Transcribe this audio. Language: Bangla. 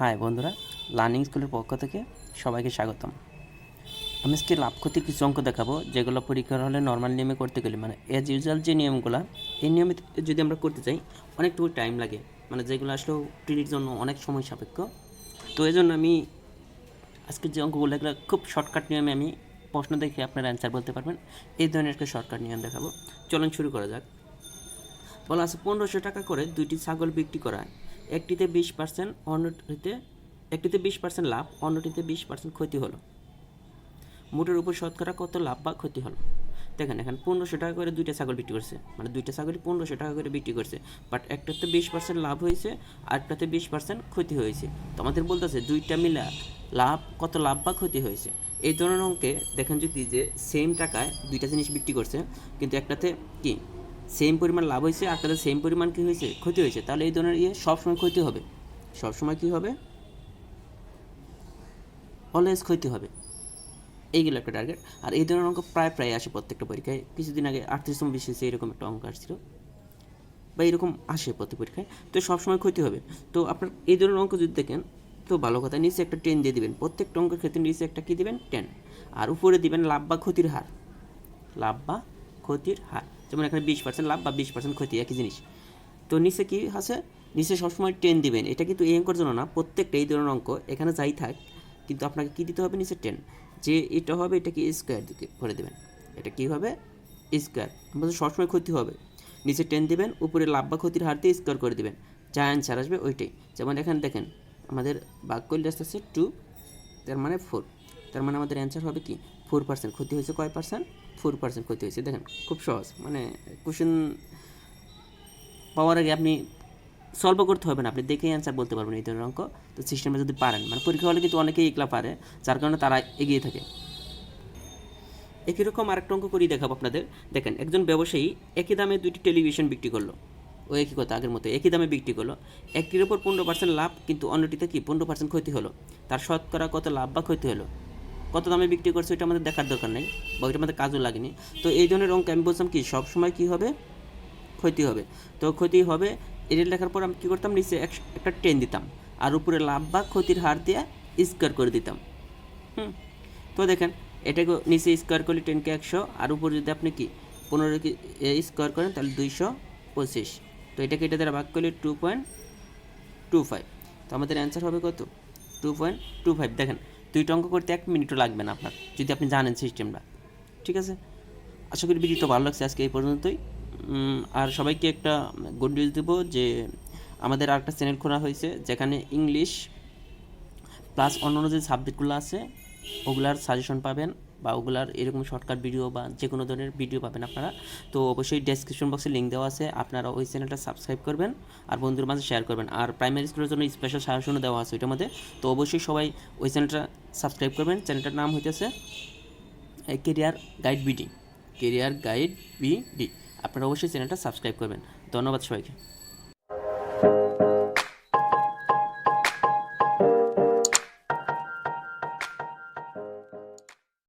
হাই বন্ধুরা। লার্নিং স্কুলের পক্ষ থেকে সবাইকে স্বাগতম। আমি আজকে লাভ ক্ষতির কিছু অঙ্ক দেখাবো, যেগুলো পরীক্ষার হলে নর্মাল নিয়মে করতে গেলে মানে এজ ইউজুয়াল যে নিয়মগুলো, এই নিয়মে যদি আমরা করতে চাই, অনেকটুকু টাইম লাগে। মানে যেগুলো আসলেও প্রিলির জন্য অনেক সময় সাপেক্ষ। তো এই জন্য আমি আজকে যে অঙ্কগুলো এগুলো খুব শর্টকাট নিয়মে আমি প্রশ্ন দেখে আপনারা অ্যান্সার বলতে পারবেন। এই ধরনের একটা শর্টকাট নিয়ম দেখাবো। চলুন শুরু করা যাক। বলা আছে, পনেরোশো টাকা করে দুইটি ছাগল বিক্রি করা একটিতে বিশ পার্সেন্ট অন্যটিতে, একটিতে বিশ পার্সেন্ট লাভ, অন্যটিতে বিশ পার্সেন্ট ক্ষতি হলো। মোটের উপর শতকরা কত লাভ বা ক্ষতি হলো? দেখেন, এখন পনেরোশো টাকা করে দুইটা ছাগল বিক্রি করছে। মানে দুইটা ছাগল পনেরোশো টাকা করে বিক্রি করছে। বাট একটাতে বিশ পার্সেন্ট লাভ হয়েছে আর একটাতে বিশ পার্সেন্ট ক্ষতি হয়েছে। তো আমাদের বলতেছে দুইটা মিলা লাভ, কত লাভ বা ক্ষতি হয়েছে। এই ধরনের অঙ্কে দেখেন যদি যে সেম টাকায় দুইটা জিনিস বিক্রি করছে, কিন্তু একটাতে কি? সেম পরিমাণ লাভ হয়েছে আর একটাতে সেম পরিমাণ কী হয়েছে? ক্ষতি হয়েছে। তাহলে এই ধরনের ইয়ে সবসময় ক্ষতি হবে। সবসময় কী হবে? অলওয়েজ ক্ষতি হবে। এইগুলো একটা টার্গেট আর এই ধরনের অঙ্ক প্রায় প্রায় আসে প্রত্যেকটা পরীক্ষায়। কিছুদিন আগে আটত্রিশতম বিশেষে এরকম একটা অঙ্ক আসছিল। বা এরকম আসে প্রতি পরীক্ষায়। তো সবসময় ক্ষতি হবে। তো আপনার এই ধরনের অঙ্ক যদি দেখেন, তো ভালো কথা, নিচে একটা টেন দিয়ে দিবেন। প্রত্যেকটা অঙ্কের ক্ষেত্রে নিচে একটা কী দেবেন? টেন আর উপরে দিবেন লাভ বা ক্ষতির হার। লাভ বা ক্ষতির হার। যেমন এখানে বিশ পার্সেন্ট লাভ বা বিশ পার্সেন্ট ক্ষতি, একই জিনিস। তো নিচে কি আছে? নিচে সবসময় টেন দিবেন। এটা কিন্তু এই অঙ্কের জন্য না, প্রত্যেকটা এই ধরনের অঙ্ক এখানে যাই থাক, কিন্তু আপনাকে কী দিতে হবে নিচে টেন যে এটা হবে, এটা কি স্কোয়ার দিকে করে দেবেন। এটা কি হবে? স্কোয়ার আমাদের সবসময় ক্ষতি হবে। নিচে টেন দিবেন, উপরে লাভ বা ক্ষতির হার দিয়ে স্কোয়ার করে দেবেন। যা অ্যান্সার আসবে ওইটাই। যেমন এখানে দেখেন, আমাদের বাক করলে আসতেছে টু তার মানে ফোর তার মানে আমাদের অ্যান্সার হবে কি? ফোর পার্সেন্ট ক্ষতি হয়েছে কয় পার্সেন্ট ফোর পার্সেন্ট ক্ষতি হয়েছে। দেখেন, খুব সহজ। মানে কোশ্চেন পাওয়ার আগে আপনি সলভ করতে হবে না। আপনি দেখেই অ্যান্সার বলতে পারবেন এই ধরনের অঙ্ক। তো সিস্টেমে যদি পারেন মানে পরীক্ষা হলে কিন্তু অনেকেই এগুলা পারে, যার কারণে তারা এগিয়ে থাকে। একই রকম আরেকটা অঙ্ক করেই দেখাবো আপনাদের। দেখেন, একজন ব্যবসায়ী একই দামে দুইটি টেলিভিশন বিক্রি করল। ও একই কথা, আগের মতো একই দামে বিক্রি করল। একটির ওপর পনেরো পার্সেন্ট লাভ, কিন্তু অন্যটিতে কি? পনেরো পার্সেন্ট ক্ষতি হলো। তার শতকরা কত লাভ বা ক্ষতি হলো? কত দামে বিক্রি করছে ওইটা আমাদের দেখার দরকার নেই বা ওইটা আমাদের কাজও লাগেনি। তো এই ধরনের অঙ্ক আমি বলছিলাম কি, সবসময় কী হবে? ক্ষতি হবে। তো ক্ষতি হবে এটা লেখার পর আমি কী করতাম? নিচে এক- একটা টেন দিতাম। আর উপরে লাভ বা ক্ষতির হার দিয়ে স্কোয়ার করে দিতাম। হুম? তো দেখেন, এটাকে নিচে স্কোয়ার করলে টেনকে একশো, আর উপরে যদি আপনি কি, পনেরো কি স্কোয়ার করেন, তাহলে দুইশো পঁচিশ। তো এটাকে এটা দ্বারা ভাগ করলে টু পয়েন্ট টু ফাইভ। তো আমাদের অ্যান্সার হবে কত? Two point two five. দেখেন দুইটা অঙ্ক করতে এক মিনিটও লাগবে না আপনার, যদি আপনি জানেন সিস্টেমটা। ঠিক আছে? আশা করি ভিডিওটা ভালো লাগছে আজকে এই পর্যন্তই। আর সবাইকে একটা গুড নিউজ দেবো যে, আমাদের আরেকটা চ্যানেল খোলা হয়েছে, যেখানে ইংলিশ প্লাস অন্যান্য যে সাবজেক্টগুলো আছে, ওগুলার সাজেশন পাবেন বা ওগুলার এরকম শর্টকাট ভিডিও বা যে কোনো ধরনের ভিডিও পাবেন আপনারা। তো অবশ্যই ডেসক্রিপশন বক্সে লিঙ্ক দেওয়া আছে, আপনারা ওই চ্যানেলটা সাবস্ক্রাইব করবেন আর বন্ধুর মাঝে শেয়ার করবেন। আর প্রাইমারি স্কুলের জন্য স্পেশাল সাজেশনও দেওয়া আছে ওইটার মধ্যে। তো অবশ্যই সবাই ওই চ্যানেলটা সাবস্ক্রাইব করবেন, চ্যানেলটার নাম হইতেছে career guide BD. Career guide BD. আপনারা অবশ্যই চ্যানেলটা সাবস্ক্রাইব করবেন। ধন্যবাদ সবাইকে।